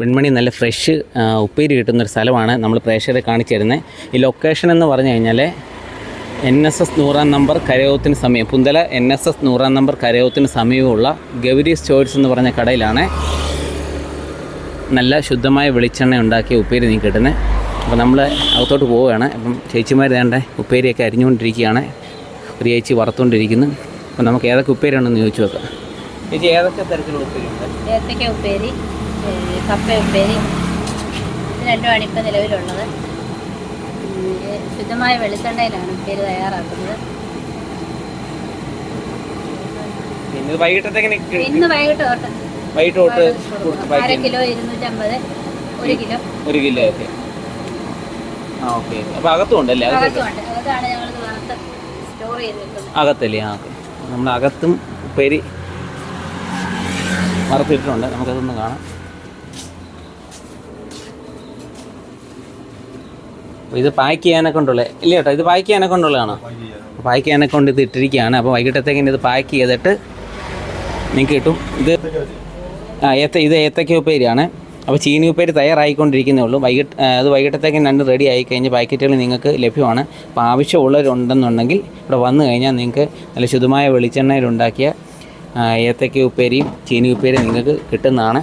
വെൺമണി നല്ല ഫ്രഷ് ഉപ്പേരി കിട്ടുന്നൊരു സ്ഥലമാണ് നമ്മൾ പ്രേക്ഷകരെ കാണിച്ചു തരുന്നത് ഈ ലൊക്കേഷൻ എന്ന് പറഞ്ഞു കഴിഞ്ഞാൽ എൻ എസ് എസ് നൂറാം നമ്പർ കരയോത്തിന് സമീപം പുന്തല എൻ എസ് എസ് നൂറാം നമ്പർ കരയോത്തിന് സമീപമുള്ള ഗൗരി സ്റ്റോഴ്സ് എന്ന് പറഞ്ഞ കടയിലാണ് നല്ല ശുദ്ധമായ വെളിച്ചെണ്ണ ഉണ്ടാക്കിയ ഉപ്പേരി നീ കിട്ടുന്നത് അപ്പോൾ നമ്മൾ അകത്തോട്ട് പോവുകയാണ്. അപ്പം ചേച്ചിമാർ വേണ്ട ഉപ്പേരിയൊക്കെ അരിഞ്ഞുകൊണ്ടിരിക്കുകയാണ്. ഒരു ചേച്ചി വറുത്തുകൊണ്ടിരിക്കുന്നു. അപ്പോൾ നമുക്ക് ഏതൊക്കെ ഉപ്പേരിയാണെന്ന് ചോദിച്ചു നോക്കാം. ചേച്ചി ഏതൊക്കെ തരത്തിലുള്ള ഉപ്പേരി ഉപ്പേരി. കപ്പ ഉപ്പേരി. ഇത് രണ്ടുമാണ് ഇപ്പം നിലവിലുള്ളത്. ശുദ്ധമായ വെളിച്ചെണ്ണയിലാണ് ഉപ്പേരി തയ്യാറാക്കുന്നത്. ഇത് വൈകിട്ടത്തേക്ക് ഇന്ന് വൈകിട്ട് തൊട്ട് വൈകിട്ട് കൊടുക്കും. അര കിലോ ഇരുന്നൂറ്റമ്പത് ഒരു കിലോ. ഒരു കിലോ ഒക്കെ ആ ഓക്കെ അപ്പോൾ അകത്തും ഉണ്ടല്ലേ? അകത്ത് അകത്തുമുണ്ട് അകത്താണ് ഞങ്ങളിത് വറുത്ത് സ്റ്റോർ അകത്തല്ലേ? ആ ഓക്കെ. നമ്മൾ അകത്തും ഉപ്പേരി വറുത്തിട്ടുണ്ട്. നമുക്കതൊന്ന് കാണാം. ഇത് പാക്ക് ചെയ്യാനൊക്കെ കൊണ്ടുള്ള ഇല്ല കേട്ടോ ഇത് പാക്ക് ചെയ്യാനൊക്കെ ഉണ്ടുള്ളതാണോ പാക്ക് ചെയ്യാനൊക്കെ കൊണ്ട് ഇത് ഇട്ടിരിക്കുകയാണ്. അപ്പോൾ വൈകിട്ടത്തേക്കിന് ഇത് പാക്ക് ചെയ്തിട്ട് നിങ്ങൾക്ക് കിട്ടും. ഇത് ആ ഏത്ത ഇത് ഏത്തക്ക ഉപ്പേരിയാണ്. അപ്പോൾ ചീനി ഉപ്പേരി തയ്യാറായിക്കൊണ്ടിരിക്കുന്നേ ഉള്ളൂ. വൈകിട്ട് അത് വൈകിട്ടത്തേക്ക് രണ്ട് റെഡി ആയി കഴിഞ്ഞ് പാക്കറ്റുകൾ നിങ്ങൾക്ക് ലഭ്യമാണ്. അപ്പോൾ ആവശ്യമുള്ളവരുണ്ടെന്നുണ്ടെങ്കിൽ ഇവിടെ വന്നു കഴിഞ്ഞാൽ നിങ്ങൾക്ക് നല്ല ശുദ്ധമായ വെളിച്ചെണ്ണയിലുണ്ടാക്കിയ ഏത്തക്ക ഉപ്പേരിയും ചീനി ഉപ്പേരിയും നിങ്ങൾക്ക് കിട്ടുന്നതാണ്.